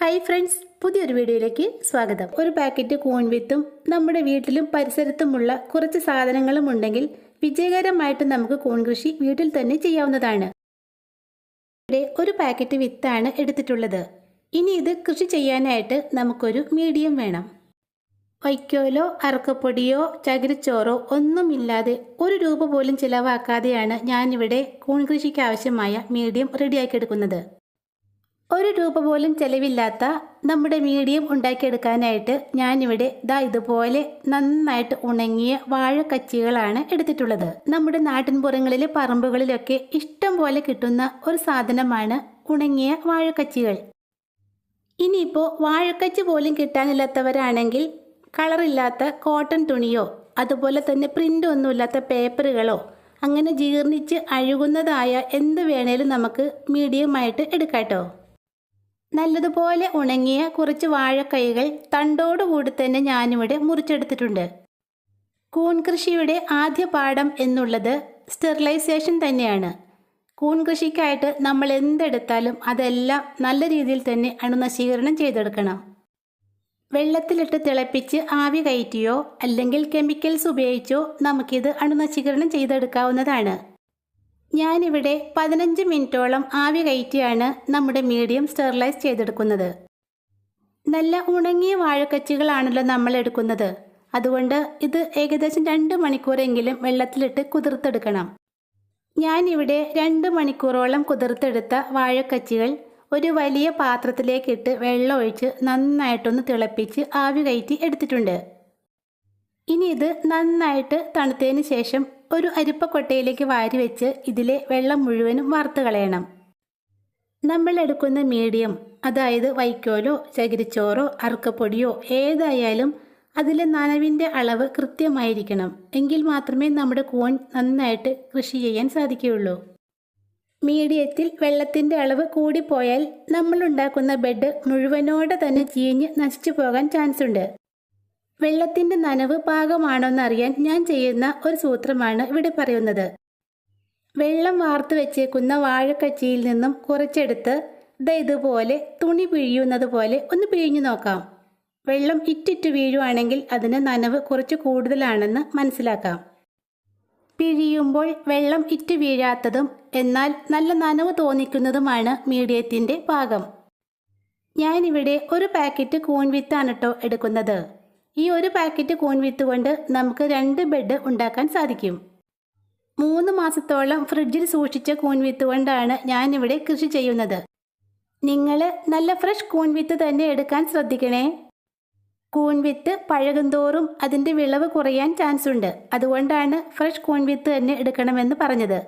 Hi friends പുതിയൊരു വീഡിയോയിലേക്ക് സ്വാഗതം. ഒരു പാക്കറ്റ് കൂൺ വിത്തും നമ്മുടെ വീട്ടിലും പരിസരത്തുമുള്ള കുറച്ച് സാധനങ്ങളും ഉണ്ടെങ്കിൽ വിജയകരമായിട്ട് നമുക്ക് കൂൺ കൃഷി വീട്ടിൽ തന്നെ ചെയ്യാവുന്നതാണ്. ഇവിടെ ഒരു പാക്കറ്റ് വിത്താണ് എടുത്തിട്ടുള്ളത്. ഇനി ഇത് കൃഷി ചെയ്യാനായിട്ട് നമുക്കൊരു മീഡിയം വേണം. വൈക്കോലോ അറക്കപ്പൊടിയോ ചകിരിച്ചോറോ ഒന്നുമില്ലാതെ ഒരു രൂപ പോലും ചിലവാക്കാതെയാണ് ഞാനിവിടെ കൂൺ കൃഷിക്ക് ആവശ്യമായ മീഡിയം റെഡിയാക്കിയെടുക്കുന്നത്. ഒരു രൂപ പോലും ചെലവില്ലാത്ത നമ്മുടെ മീഡിയം ഉണ്ടാക്കിയെടുക്കാനായിട്ട് ഞാനിവിടെ ദാ ഇതുപോലെ നന്നായിട്ട് ഉണങ്ങിയ വാഴക്കച്ചികളാണ് എടുത്തിട്ടുള്ളത്. നമ്മുടെ നാട്ടിൻപുറങ്ങളിലെ പറമ്പുകളിലൊക്കെ ഇഷ്ടം പോലെ കിട്ടുന്ന ഒരു സാധനമാണ് ഉണങ്ങിയ വാഴക്കച്ചികൾ. ഇനിയിപ്പോൾ വാഴക്കച്ചി പോലും കിട്ടാനില്ലാത്തവരാണെങ്കിൽ കളറില്ലാത്ത കോട്ടൺ തുണിയോ അതുപോലെ തന്നെ പ്രിന്റ് ഒന്നുമില്ലാത്ത പേപ്പറുകളോ അങ്ങനെ ജീർണിച്ച് അഴുകുന്നതായ എന്ത് വേണേലും നമുക്ക് മീഡിയമായിട്ട് എടുക്കാട്ടോ. നല്ലതുപോലെ ഉണങ്ങിയ കുറച്ച് വാഴക്കൈകൾ തണ്ടോടുകൂടി തന്നെ ഞാനിവിടെ മുറിച്ചെടുത്തിട്ടുണ്ട്. കൂൺ കൃഷിയുടെ ആദ്യ പാഠം എന്നുള്ളത് സ്റ്റെറിലൈസേഷൻ തന്നെയാണ്. കൂൺ കൃഷിക്കായിട്ട് നമ്മൾ എന്തെടുത്താലും അതെല്ലാം നല്ല രീതിയിൽ തന്നെ അണുനശീകരണം ചെയ്തെടുക്കണം. വെള്ളത്തിലിട്ട് തിളപ്പിച്ച് ആവി കയറ്റിയോ അല്ലെങ്കിൽ കെമിക്കൽസ് ഉപയോഗിച്ചോ നമുക്കിത് അണുനശീകരണം ചെയ്തെടുക്കാവുന്നതാണ്. ഞാനിവിടെ പതിനഞ്ച് മിനിറ്റോളം ആവി കയറ്റിയാണ് നമ്മുടെ മീഡിയം സ്റ്റെറിലൈസ് ചെയ്തെടുക്കുന്നത്. നല്ല ഉണങ്ങിയ വാഴക്കച്ചികളാണല്ലോ നമ്മൾ എടുക്കുന്നത്. അതുകൊണ്ട് ഇത് ഏകദേശം രണ്ട് മണിക്കൂറെങ്കിലും വെള്ളത്തിലിട്ട് കുതിർത്തെടുക്കണം. ഞാനിവിടെ രണ്ട് മണിക്കൂറോളം കുതിർത്തെടുത്ത വാഴക്കച്ചികൾ ഒരു വലിയ പാത്രത്തിലേക്കിട്ട് വെള്ളം ഒഴിച്ച് നന്നായിട്ടൊന്ന് തിളപ്പിച്ച് ആവി കയറ്റി എടുത്തിട്ടുണ്ട്. ഇനി ഇത് നന്നായിട്ട് തണുത്തതിന് ശേഷം ഒരു അരിപ്പക്കൊട്ടയിലേക്ക് വാരി വെച്ച് ഇതിലെ വെള്ളം മുഴുവനും വാർത്ത് കളയണം. നമ്മൾ എടുക്കുന്ന മീഡിയം അതായത് വൈക്കോലോ ചകിരിച്ചോറോ അറുക്കപ്പൊടിയോ ഏതായാലും അതിലെ നനവിന്റെ അളവ് കൃത്യമായിരിക്കണം. എങ്കിൽ മാത്രമേ നമ്മുടെ കൂൺ നന്നായിട്ട് കൃഷി ചെയ്യാൻ സാധിക്കുകയുള്ളൂ. മീഡിയത്തിൽ വെള്ളത്തിന്റെ അളവ് കൂടിപ്പോയാൽ നമ്മൾ ഉണ്ടാക്കുന്ന ബെഡ് മുഴുവനോടെ തന്നെ ചീഞ്ഞ് നശിച്ചു പോകാൻ ചാൻസ് ഉണ്ട് വെള്ളത്തിന്റെ നനവ് പാകമാണോന്ന് അറിയാൻ ഞാൻ ചെയ്യുന്ന ഒരു സൂത്രമാണ് ഇവിടെ പറയുന്നത്. വെള്ളം വാർത്തു വെച്ചേക്കുന്ന വാഴക്കച്ചിയിൽ നിന്നും കുറച്ചെടുത്ത് ദ ഇതുപോലെ തുണി പിഴിയുന്നത് പോലെ ഒന്ന് പിഴിഞ്ഞു നോക്കാം. വെള്ളം ഇറ്റിറ്റ് വീഴുവാണെങ്കിൽ അതിന് നനവ് കുറച്ച് കൂടുതലാണെന്ന് മനസ്സിലാക്കാം. പിഴിയുമ്പോൾ വെള്ളം ഇറ്റ് വീഴാത്തതും എന്നാൽ നല്ല നനവ് തോന്നിക്കുന്നതുമാണ് മീഡിയത്തിന്റെ പാകം. ഞാനിവിടെ ഒരു പാക്കറ്റ് കൂൺവിത്താണ് കേട്ടോ എടുക്കുന്നത്. ഈ ഒരു പാക്കറ്റ് കൂൺ വിത്ത് കൊണ്ട് നമുക്ക് രണ്ട് ബെഡ് ഉണ്ടാക്കാൻ സാധിക്കും. മൂന്ന് മാസത്തോളം ഫ്രിഡ്ജിൽ സൂക്ഷിച്ച കൂൺ വിത്ത് കൊണ്ടാണ് ഞാനിവിടെ കൃഷി ചെയ്യുന്നത്. നിങ്ങൾ നല്ല ഫ്രഷ് കൂൺ വിത്ത് തന്നെ എടുക്കാൻ ശ്രദ്ധിക്കണേ. കൂൺ വിത്ത് പഴകുന്തോറും അതിന്റെ വിളവ് കുറയാൻ ചാൻസ് ഉണ്ട് അതുകൊണ്ടാണ് ഫ്രഷ് കൂൺ വിത്ത് തന്നെ എടുക്കണമെന്ന് പറഞ്ഞത്.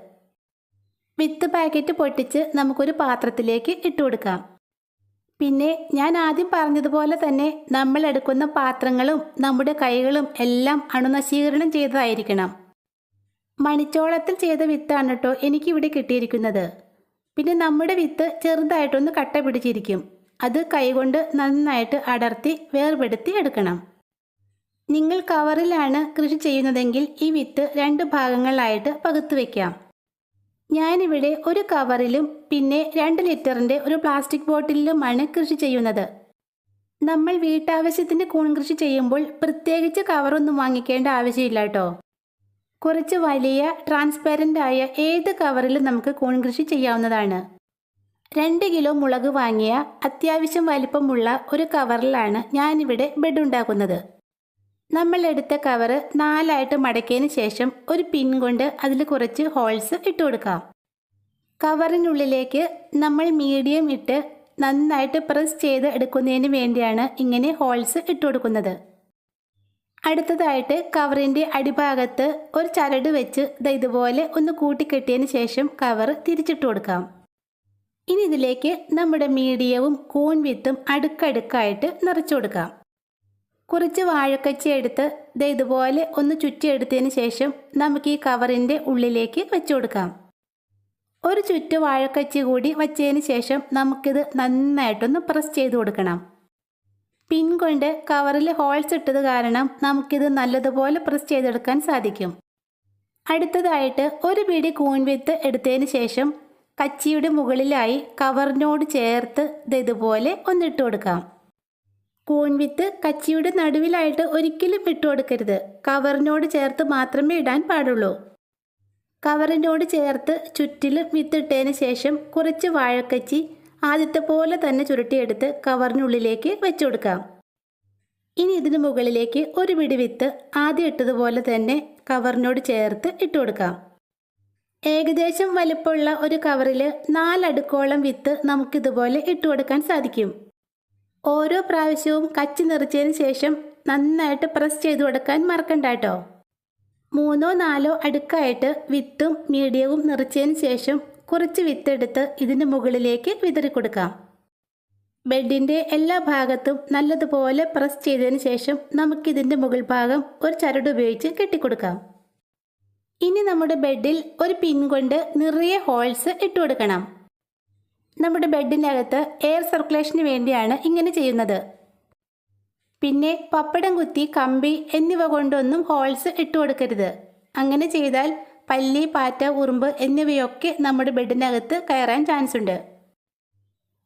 വിത്ത് പാക്കറ്റ് പൊട്ടിച്ച് നമുക്കൊരു പാത്രത്തിലേക്ക് ഇട്ട് കൊടുക്കാം. പിന്നെ ഞാൻ ആദ്യം പറഞ്ഞതുപോലെ തന്നെ നമ്മൾ എടുക്കുന്ന പാത്രങ്ങളും നമ്മുടെ കൈകളും എല്ലാം അണുനശീകരണം ചെയ്തതായിരിക്കണം. മണിച്ചോളത്തിൽ ചെയ്ത വിത്താണ് കേട്ടോ എനിക്കിവിടെ കിട്ടിയിരിക്കുന്നത്. പിന്നെ നമ്മുടെ വിത്ത് ചെറുതായിട്ടൊന്ന് കട്ട പിടിച്ചിരിക്കും. അത് കൈകൊണ്ട് നന്നായിട്ട് അടർത്തി വേർപെടുത്തി എടുക്കണം. നിങ്ങൾ കവറിലാണ് കൃഷി ചെയ്യുന്നതെങ്കിൽ ഈ വിത്ത് രണ്ട് ഭാഗങ്ങളായിട്ട് പകുത്തു വയ്ക്കാം ഞാനിവിടെ ഒരു കവറിലും പിന്നെ രണ്ട് ലിറ്ററിന്റെ ഒരു പ്ലാസ്റ്റിക് ബോട്ടിലിലുമാണ് കൃഷി ചെയ്യുന്നത്. നമ്മൾ വീട്ടാവശ്യത്തിന് കൂൺ കൃഷി ചെയ്യുമ്പോൾ പ്രത്യേകിച്ച് കവറൊന്നും വാങ്ങിക്കേണ്ട ആവശ്യമില്ല കേട്ടോ. കുറച്ച് വലിയ ട്രാൻസ്പെറന്റ് ആയ ഏത് കവറിലും നമുക്ക് കൂൺ കൃഷി ചെയ്യാവുന്നതാണ്. രണ്ട് കിലോ മുളക് വാങ്ങിയ അത്യാവശ്യം വലിപ്പമുള്ള ഒരു കവറിലാണ് ഞാനിവിടെ ബെഡ് ഉണ്ടാക്കുന്നത്. നമ്മൾ എടുത്ത കവറ് നാലായിട്ട് മടക്കിയതിന് ശേഷം ഒരു പിൻ കൊണ്ട് അതിൽ കുറച്ച് ഹോൾസ് ഇട്ട് കൊടുക്കാം. കവറിനുള്ളിലേക്ക് നമ്മൾ മീഡിയം ഇട്ട് നന്നായിട്ട് പ്രസ് ചെയ്ത് എടുക്കുന്നതിന് വേണ്ടിയാണ് ഇങ്ങനെ ഹോൾസ് ഇട്ട് കൊടുക്കുന്നത്. അടുത്തതായിട്ട് കവറിന്റെ അടിഭാഗത്ത് ഒരു ചരട് വെച്ച് ഇതുപോലെ ഒന്ന് കൂട്ടിക്കെട്ടിയതിന് ശേഷം കവർ തിരിച്ചിട്ട് കൊടുക്കാം. ഇനി ഇതിലേക്ക് നമ്മുടെ മീഡിയവും കൂൺ വിത്തും അടുക്കടുക്കായിട്ട് നിറച്ചു കൊടുക്കാം. കുറച്ച് വാഴക്കച്ച എടുത്ത് ദേ ഇതുപോലെ ഒന്ന് ചുറ്റിയെടുത്തതിന് ശേഷം നമുക്ക് ഈ കവറിന്റെ ഉള്ളിലേക്ക് വെച്ചു കൊടുക്കാം. ഒരു ചുറ്റ് വാഴക്കച്ചി കൂടി വച്ചതിന് ശേഷം നമുക്കിത് നന്നായിട്ടൊന്ന് പ്രസ് ചെയ്ത് കൊടുക്കണം. പിൻ കൊണ്ട് കവറിൽ ഹോൾസ് ഇട്ടത് കാരണം നമുക്കിത് നല്ലതുപോലെ പ്രസ് ചെയ്തെടുക്കാൻ സാധിക്കും. അടുത്തതായിട്ട് ഒരു പിടി കൂൺ വിത്ത് എടുത്തതിന് ശേഷം കച്ചിയുടെ മുകളിലായി കവറിനോട് ചേർത്ത് ഇത് ഇതുപോലെ ഒന്നിട്ട് കൊടുക്കാം. കൂൺവിത്ത് കച്ചിയുടെ നടുവിലായിട്ട് ഒരിക്കലും ഇട്ട് കൊടുക്കരുത് കവറിനോട് ചേർത്ത് മാത്രമേ ഇടാൻ പാടുള്ളൂ. കവറിനോട് ചേർത്ത് ചുറ്റിലും വിത്തിട്ടതിന് ശേഷം കുറച്ച് വാഴക്കച്ചി ആദ്യത്തെ പോലെ തന്നെ ചുരുട്ടിയെടുത്ത് കവറിനുള്ളിലേക്ക് വെച്ചു കൊടുക്കാം ഇനി ഇതിന് മുകളിലേക്ക് ഒരു പിടി വിത്ത് ആദ്യം ഇട്ടതുപോലെ തന്നെ കവറിനോട് ചേർത്ത് ഇട്ട് കൊടുക്കാം ഏകദേശം വലിപ്പമുള്ള ഒരു കവറിൽ നാലടുക്കോളം വിത്ത് നമുക്കിതുപോലെ ഇട്ട് കൊടുക്കാൻ സാധിക്കും. ഓരോ പ്രാവശ്യവും കച്ചി നിറച്ചതിന് ശേഷം നന്നായിട്ട് പ്രസ് ചെയ്ത് കൊടുക്കാൻ മറക്കണ്ട കേട്ടോ. മൂന്നോ നാലോ അടുക്കായിട്ട് വിത്തും മീഡിയവും നിറച്ചതിന് ശേഷം കുറച്ച് വിത്തെടുത്ത് ഇതിന്റെ മുകളിലേക്ക് വിതറി കൊടുക്കാം. ബെഡിന്റെ എല്ലാ ഭാഗത്തും നല്ലതുപോലെ പ്രസ് ചെയ്തതിന് ശേഷം നമുക്കിതിന്റെ മുകൾ ഭാഗം ഒരു ചരട് ഉപയോഗിച്ച് കെട്ടിക്കൊടുക്കാം. ഇനി നമ്മുടെ ബെഡിൽ ഒരു പിൻ കൊണ്ട് നിറയെ ഹോൾസ് ഇട്ട് നമ്മുടെ ബെഡിനകത്ത് എയർ സർക്കുലേഷന് വേണ്ടിയാണ് ഇങ്ങനെ ചെയ്യുന്നത്. പിന്നെ പപ്പടം കുത്തി കമ്പി എന്നിവ കൊണ്ടൊന്നും ഹോൾസ് ഇട്ട് കൊടുക്കരുത്. അങ്ങനെ ചെയ്താൽ പല്ലി പാറ്റ ഉറുമ്പ് എന്നിവയൊക്കെ നമ്മുടെ ബെഡിനകത്ത് കയറാൻ ചാൻസ് ഉണ്ട്.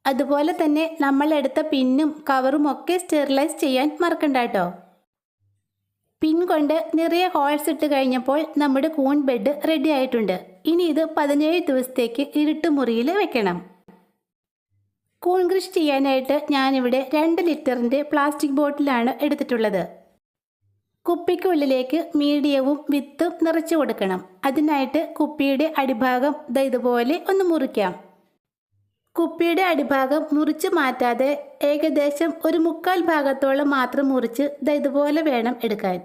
അതുപോലെ തന്നെ നമ്മൾ എടുത്ത പിന്നും കവറും ഒക്കെ സ്റ്റെറിലൈസ് ചെയ്യാൻ മറക്കണ്ട കേട്ടോ. പിൻ കൊണ്ട് നിറയെ ഹോൾസ് ഇട്ട് കഴിഞ്ഞപ്പോൾ നമ്മുടെ കൂൺ ബെഡ് റെഡി ആയിട്ടുണ്ട്. ഇനി ഇത് പതിനേഴ് ദിവസത്തേക്ക് ഇരുട്ട് മുറിയിൽ വെക്കണം. കൂൺ കൃഷി ചെയ്യാനായിട്ട് ഞാനിവിടെ രണ്ട് ലിറ്ററിന്റെ പ്ലാസ്റ്റിക് ബോട്ടിലാണ് എടുത്തിട്ടുള്ളത്. കുപ്പിക്കുള്ളിലേക്ക് മീഡിയവും വിത്തും നിറച്ചു കൊടുക്കണം. അതിനായിട്ട് കുപ്പിയുടെ അടിഭാഗം ഇതുപോലെ ഒന്ന് മുറിക്കാം. കുപ്പിയുടെ അടിഭാഗം മുറിച്ച് മാറ്റാതെ ഏകദേശം ഒരു മുക്കാൽ ഭാഗത്തോളം മാത്രം മുറിച്ച് ഇതുപോലെ വേണം എടുക്കാൻ.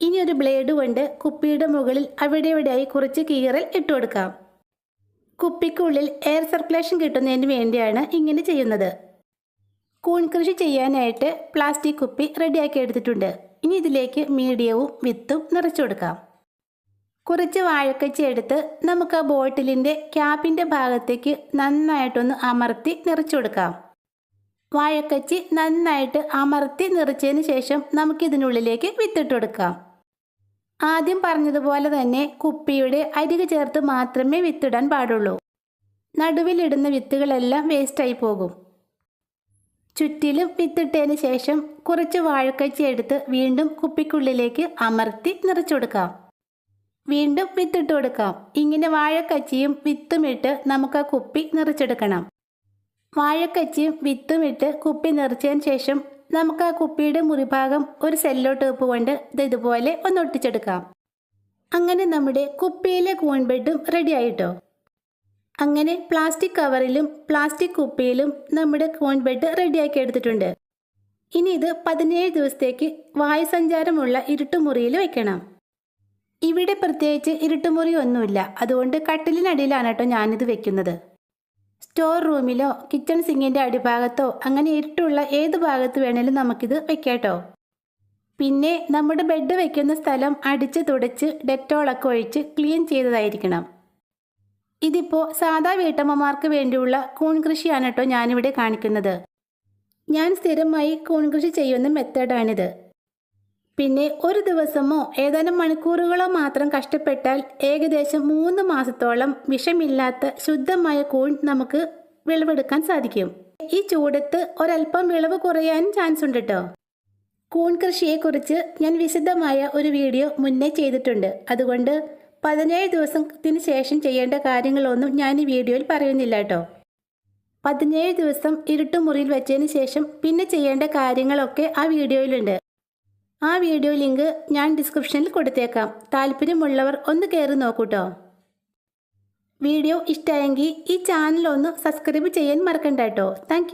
ഇനി ഒരു ബ്ലേഡ് കൊണ്ട് കുപ്പിയുടെ മുകളിൽ അവിടെ ഇവിടെയായി കുറച്ച് കീറൽ ഇട്ട് കൊടുക്കാം. കുപ്പിക്കുള്ളിൽ എയർ സർക്കുലേഷൻ കിട്ടുന്നതിന് വേണ്ടിയാണ് ഇങ്ങനെ ചെയ്യുന്നത്. കൂൺ കൃഷി ചെയ്യാനായിട്ട് പ്ലാസ്റ്റിക് കുപ്പി റെഡിയാക്കി എടുത്തിട്ടുണ്ട്. ഇനി ഇതിലേക്ക് മീഡിയവും വിത്തും നിറച്ചു കൊടുക്കാം. കുറച്ച് വാഴക്കച്ചി എടുത്ത് നമുക്ക് ആ ബോട്ടിലിന്റെ ക്യാപ്പിന്റെ ഭാഗത്തേക്ക് നന്നായിട്ടൊന്ന് അമർത്തി നിറച്ചു കൊടുക്കാം. വാഴക്കച്ചി നന്നായിട്ട് അമർത്തി നിറച്ചതിന് ശേഷം നമുക്കിതിനുള്ളിലേക്ക് വിത്തിട്ട് കൊടുക്കാം. ആദ്യം പറഞ്ഞതുപോലെ തന്നെ കുപ്പിയുടെ അരികു ചേർത്ത് മാത്രമേ വിത്തിടാൻ പാടുള്ളൂ. നടുവിലിടുന്ന വിത്തുകളെല്ലാം വേസ്റ്റായി പോകും. ചുറ്റിലും വിത്തിട്ടതിന് ശേഷം കുറച്ച് വാഴക്കച്ചി എടുത്ത് വീണ്ടും കുപ്പിക്കുള്ളിലേക്ക് അമർത്തി നിറച്ചുകൊടുക്കാം വീണ്ടും വിത്തിട്ട് കൊടുക്കാം. ഇങ്ങനെ വാഴക്കച്ചിയും വിത്തുമിട്ട് നമുക്ക് ആ കുപ്പി നിറച്ചെടുക്കണം. വാഴക്കച്ചിയും വിത്തുമിട്ട് കുപ്പി നിറച്ചതിന് ശേഷം നമുക്ക് ആ കുപ്പിയുടെ മുറിഭാഗം ഒരു സെല്ലോ ടേപ്പ് കൊണ്ട് ഇത് ഇതുപോലെ ഒന്ന് ഒട്ടിച്ചെടുക്കാം. അങ്ങനെ നമ്മുടെ കുപ്പിയിലെ കൂൺ ബെഡും റെഡി ആയിട്ടോ. അങ്ങനെ പ്ലാസ്റ്റിക് കവറിലും പ്ലാസ്റ്റിക് കുപ്പിയിലും നമ്മുടെ കൂൺ ബെഡ് റെഡിയാക്കി എടുത്തിട്ടുണ്ട്. ഇനി ഇത് പതിനേഴ് ദിവസത്തേക്ക് വായുസഞ്ചാരമുള്ള ഇരുട്ടുമുറിയിൽ വെക്കണം. ഇവിടെ പ്രത്യേകിച്ച് ഇരുട്ടുമുറി ഒന്നുമില്ല. അതുകൊണ്ട് കട്ടിലിനടിയിലാണ് കേട്ടോ ഞാനിത് വെക്കുന്നത്. സ്റ്റോർ റൂമിലോ കിച്ചൺ സിങ്കിന്റെ അടിഭാഗത്തോ അങ്ങനെ ഇരുട്ടുള്ള ഏത് ഭാഗത്ത് വേണേലും നമുക്കിത് വെക്കാട്ടോ. പിന്നെ നമ്മുടെ ബെഡ് വെക്കുന്ന സ്ഥലം അടിച്ച് തുടച്ച് ഡെറ്റോളൊക്കെ ഒഴിച്ച് ക്ലീൻ ചെയ്തതായിരിക്കണം. ഇതിപ്പോൾ സാധാ വീട്ടമ്മമാർക്ക് വേണ്ടിയുള്ള കൂൺ കൃഷിയാണ് കേട്ടോ ഞാനിവിടെ കാണിക്കുന്നത്. ഞാൻ സ്ഥിരമായി കൂൺ കൃഷി ചെയ്യുന്ന മെത്തേഡാണിത് പിന്നെ ഒരു ദിവസമോ ഏതാനും മണിക്കൂറുകളോ മാത്രം കഷ്ടപ്പെട്ടാൽ ഏകദേശം മൂന്ന് മാസത്തോളം വിഷമില്ലാത്ത ശുദ്ധമായ കൂൺ നമുക്ക് വിളവെടുക്കാൻ സാധിക്കും. ഈ ചൂടത്ത് ഒരല്പം വിളവ് കുറയാനും ചാൻസ് ഉണ്ട് കേട്ടോ കൂൺ കൃഷിയെക്കുറിച്ച് ഞാൻ വിശദമായ ഒരു വീഡിയോ മുന്നേ ചെയ്തിട്ടുണ്ട്. അതുകൊണ്ട് പതിനേഴ് ദിവസത്തിന് ശേഷം ചെയ്യേണ്ട കാര്യങ്ങളൊന്നും ഞാൻ ഈ വീഡിയോയിൽ പറയുന്നില്ല കേട്ടോ. പതിനേഴ് ദിവസം ഇരുട്ടുമുറിയിൽ വെച്ചതിന് ശേഷം പിന്നെ ചെയ്യേണ്ട കാര്യങ്ങളൊക്കെ ആ വീഡിയോയിലുണ്ട്. ആ വീഡിയോ ലിങ്ക് ഞാൻ ഡിസ്ക്രിപ്ഷനിൽ കൊടുത്തേക്കാം. താല്പര്യമുള്ളവർ ഒന്ന് കയറി നോക്കൂട്ടോ. വീഡിയോ ഇഷ്ടമായെങ്കിൽ ഈ ചാനൽ ഒന്ന് സബ്സ്ക്രൈബ് ചെയ്യാൻ മറക്കണ്ട കേട്ടോ. താങ്ക്